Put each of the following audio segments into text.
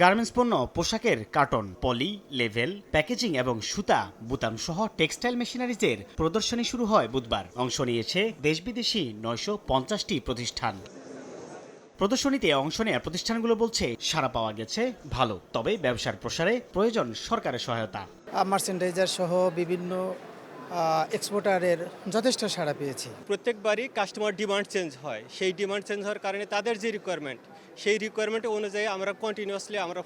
Garments পণ্য পোশাকের carton পলি level packaging এবং সুতা বুতাম সহ টেক্সটাইল মেশিনারিজের প্রদর্শনী শুরু হয় বুধবার। অংশ নিয়েছে দেশ বিদেশি নয়শো পঞ্চাশটি প্রতিষ্ঠান। প্রদর্শনীতে অংশ নেওয়া প্রতিষ্ঠানগুলো বলছে সারা পাওয়া গেছে ভালো তবে ব্যবসার প্রসারে প্রয়োজন সরকারের সহায়তা। মার্চেন্ডাইজার সহ বিভিন্ন এক্সপোর্টারের যথেষ্ট সাড়া পেয়েছি। প্রত্যেকবারই কাস্টমার ডিমান্ড চেঞ্জ হয়। সেই ডিমান্ড চেঞ্জ হওয়ার কারণে তাদের যে রিকোয়ারমেন্ট সেই রিকোয়ারমেন্ট অনুযায়ী আমরা কন্টিনিউয়াসলি আমরা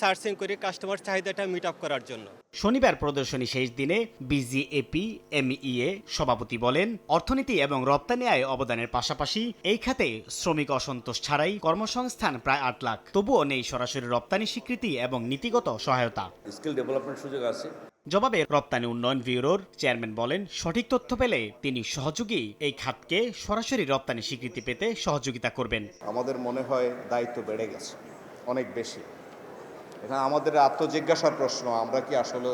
সার্চিং করি কাস্টমার চাহিদাটা মিট আপ করার জন্য। শনিবার প্রদর্শনী শেষ দিনে বিজিএপি এমইএ সভাপতি বলেন অর্থনীতি এবং রপ্তানি আয় অবদানের পাশাপাশি এই খাতে শ্রমিক অসন্তোষ ছাড়াই কর্মসংস্থান প্রায় আট লাখ। তবুও নেই সরাসরি রপ্তানি স্বীকৃতি এবং নীতিগত সহায়তা। স্কিল ডেভেলপমেন্ট সুযোগ আছে। জবাবে রপ্তানি উন্নয়ন ব্যুরোর চেয়ারম্যান বলেন সঠিক তথ্য পেলে তিনি সহযোগী। এই খাতকে সরাসরি রপ্তানি স্বীকৃতি পেতে সহযোগিতা করবেন। আমাদের মনে হয় দায়িত্ব বেড়ে গেছে অনেক বেশি। এখানে আমাদের আত্মজিজ্ঞাসার প্রশ্ন আমরা কি আসলে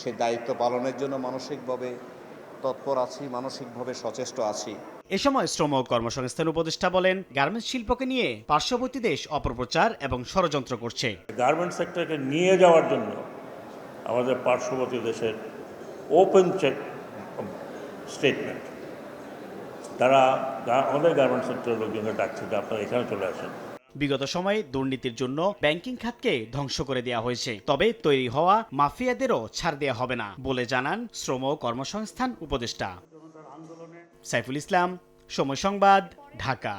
সেই দায়িত্ব পালনের জন্য মানসিকভাবে তৎপর আছি মানসিকভাবে সচেষ্ট আছি? এ সময় শ্রম ও কর্মসংস্থান উপদেষ্টা বলেন গার্মেন্টস শিল্পকে নিয়ে পার্শ্ববর্তী দেশ অপপ্রচার এবং ষড়যন্ত্র করছে। গার্মেন্ট সেক্টরকে নিয়ে যাওয়ার জন্য আমাদের পার্শ্ববর্তী দেশের ওপেন চেক স্টেটমেন্ট তারা আমাদের গার্মেন্ট সেক্টরের লোকজনকে ডাকছে, যে আপনারা এখানে চলে আসেন। বিগত সময়ে দুর্নীতির জন্য ব্যাংকিং খাতকে ধ্বংস করে দেওয়া হয়েছে। তবে তৈরি হওয়া মাফিয়াদেরও ছাড় দেওয়া হবে না বলে জানান শ্রম ও কর্মসংস্থান উপদেষ্টা। সাইফুল ইসলাম, সময় সংবাদ, ঢাকা।